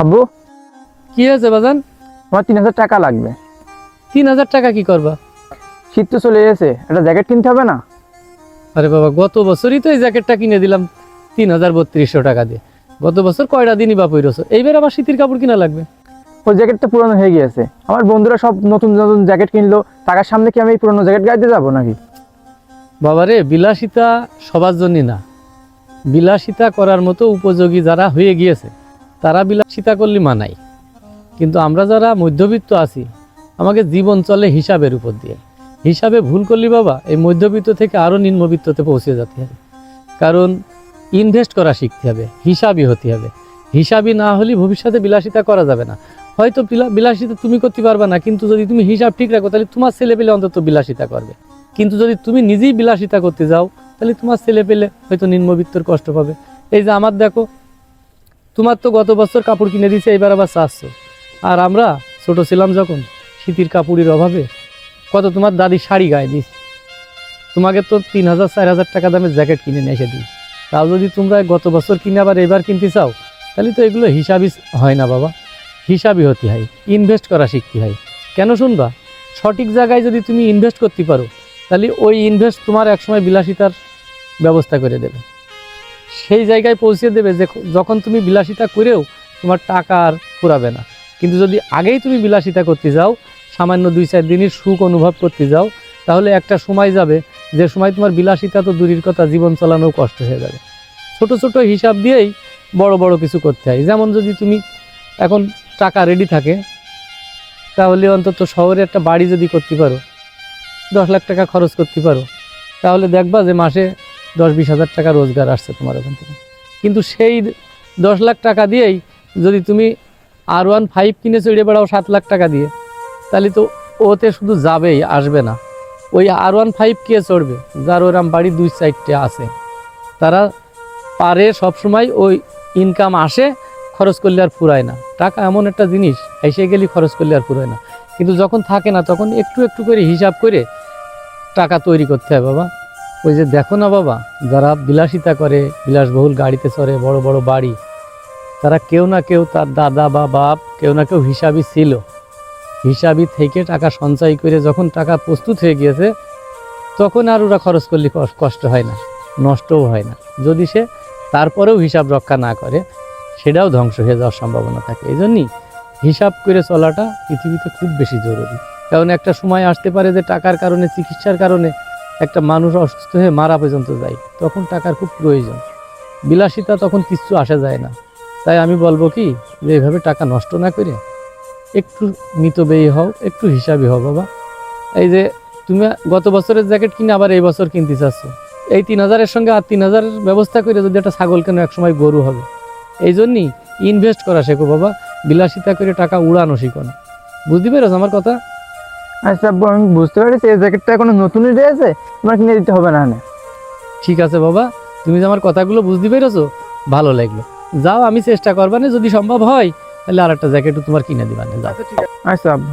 আব্বু? কি হয়েছে বাজান? আমার তিন হাজার টাকা লাগবে। তিন হাজার টাকা কি করবা? শীত তো চলে এসেছে একটা জ্যাকেট কিনতে হবে না? আরে বাবা গত বছরই তো এই জ্যাকেটটা কিনে দিলাম তিন হাজার বত্রিশশো টাকা দিয়ে। গত বছর কয়টা দিনই বা পইরছো এইবার আবার শীতের কাপড় কিনা লাগবে। ওই জ্যাকেটটা পুরনো হয়ে গিয়েছে। আমার বন্ধুরা সব নতুন নতুন জ্যাকেট কিনলো টাকার সামনে কি আমি এই পুরনো জ্যাকেট গাইতে যাব নাকি? বাবারে বিলাসিতা সবার জন্যই না। বিলাসিতা করার মতো উপযোগী যারা হয়ে গিয়েছে। তারা বিলাসিতা করলে মানাই কিন্তু আমরা যারা মধ্যবিত্ত আছি, আমাকে জীবন চলে হিসাবের উপর দিয়ে। হিসাবে ভুল করলি বাবা, এই মধ্যবিত্ত থেকে আরও নিম্নবিত্ততে পৌঁছে যেতে হবে। কারণ ইনভেস্ট করা শিখতে হবে, হিসাবই হতে হবে। হিসাবই না হলে ভবিষ্যতে বিলাসিতা করা যাবে না। হয়তো বিলাসিতা তুমি করতে পারবে না, কিন্তু যদি তুমি হিসাব ঠিক রাখো, তাহলে তোমার ছেলে পেলে অন্তত বিলাসিতা করবে। কিন্তু যদি তুমি নিজেই বিলাসিতা করতে যাও, তাহলে তোমার ছেলে পেলে হয়তো নিম্নবিত্তর কষ্ট পাবে। এই যে আমার দেখো তোমার তো গত বছর কাপড় কিনে দিয়েছে এবার আবার চারশো আর আমরা ছোট ছিলাম যখন, শীতের কাপড়ের অভাবে। কত তোমার দাদি শাড়ি গায়ে দিস। তোমাকে তো তিন হাজার, চার হাজার টাকা দামের জ্যাকেট কিনে নিয়ে এসে দিই। তাও যদি তোমরা গত বছর কিনে আবার এবার কিনতে চাও, তাহলে তো এগুলো হিসাবই হয় না বাবা। হিসাবই হতে হয় ইনভেস্ট করা শিখতে হয়। কেন শুনবা? সঠিক জায়গায় যদি তুমি ইনভেস্ট করতে পারো, তাহলে ওই ইনভেস্ট তোমার একসময় বিলাসিতার ব্যবস্থা করে দেবে। সেই জায়গায় পৌঁছে দেবে যে যখন তুমি বিলাসিতা করেও তোমার টাকা আর ফুরাবে না। কিন্তু যদি আগেই তুমি বিলাসিতা করতে যাও, সামান্য দুই চার দিনের সুখ অনুভব করতে যাও, তাহলে একটা সময় যাবে, যে সময় তোমার বিলাসিতা তো দূরের কথা, জীবন চালানোও কষ্ট হয়ে যাবে। ছোট ছোট হিসাব দিয়েই বড় বড় কিছু করতে হয়। যেমন যদি তুমি এখন টাকা রেডি থাকে, তাহলে অন্তত শহরে একটা বাড়ি যদি করতে পারো, দশ লাখ টাকা খরচ করতে পারো, তাহলে দেখবা যে মাসে দশ বিশ হাজার টাকা রোজগার আসছে তোমার ওখান থেকে। কিন্তু সেই দশ লাখ টাকা দিয়েই যদি তুমি আর ওয়ান ফাইভ কিনে চড়ে বেড়াও সাত লাখ টাকা দিয়ে, তাহলে তো ওতে শুধু যাবেই, আসবে না। ওই আর ওয়ান ফাইভ কে চড়বে, যার ওরাম বাড়ি দুই সাইডটে আছে। তারা পারে সবসময় ওই ইনকাম আসে, খরচ করলে আর ফুরায় না। টাকা এমন একটা জিনিস, এসে গেলে খরচ করলে আর ফুরায় না। কিন্তু যখন থাকে না, তখন একটু একটু করে হিসাব করে টাকা তৈরি করতে হয়, বাবা। ওই যে দেখো না বাবা, যারা বিলাসিতা করে, বিলাসবহুল গাড়িতে চড়ে, বড় বড় বাড়ি, তারা কেউ না কেউ তার দাদা বা বাপ কেউ না কেউ হিসাবই ছিল। হিসাবই থেকে টাকা সঞ্চয় করে যখন টাকা প্রস্তুত হয়ে গিয়েছে, তখন আর ওরা খরচ করলে কষ্ট- হয় না, নষ্টও হয় না। যদি সে তারপরেও হিসাব রক্ষা না করে, সেটাও ধ্বংস হয়ে যাওয়ার সম্ভাবনা থাকে। এই জন্যই হিসাব করে চলাটা পৃথিবীতে খুব বেশি জরুরি। কারণ একটা সময় আসতে পারে যে টাকার কারণে, চিকিৎসার কারণে একটা মানুষ অসুস্থ হয়ে মারা পর্যন্ত যায়, তখন টাকার খুব প্রয়োজন। বিলাসিতা তখন কিচ্ছু আসা যায় না। তাই আমি বলব কি, যে এইভাবে টাকা নষ্ট না করে একটু মিতব্যয়ী হও, একটু হিসাবই হও বাবা। এই যে তুমি গত বছরের জ্যাকেট কিনে আবার এই বছর কিনতে চাচ্ছ। এই তিন হাজারের সঙ্গে আর তিন হাজারের ব্যবস্থা করে যদি একটা ছাগল কেন একসময় গরু হবে। এই জন্যই ইনভেস্ট করা শেখো বাবা। বিলাসিতা করে টাকা উড়ানো শিখো না। বুঝতে পেরেছ আমার কথা? আচ্ছা আব্বু আমি বুঝতে পেরেছি এই জ্যাকেটটা এখনও নতুনই রয়েছে তোমার কিনে দিতে হবে না না। ঠিক আছে বাবা তুমি যে আমার কথাগুলো বুঝতে পেরেছ ভালো লাগল। যাও আমি চেষ্টা করবানে যদি সম্ভব হয় তাহলে আর একটা জ্যাকেটও তোমার কিনে দিবানে যাও। আচ্ছা আব্বু।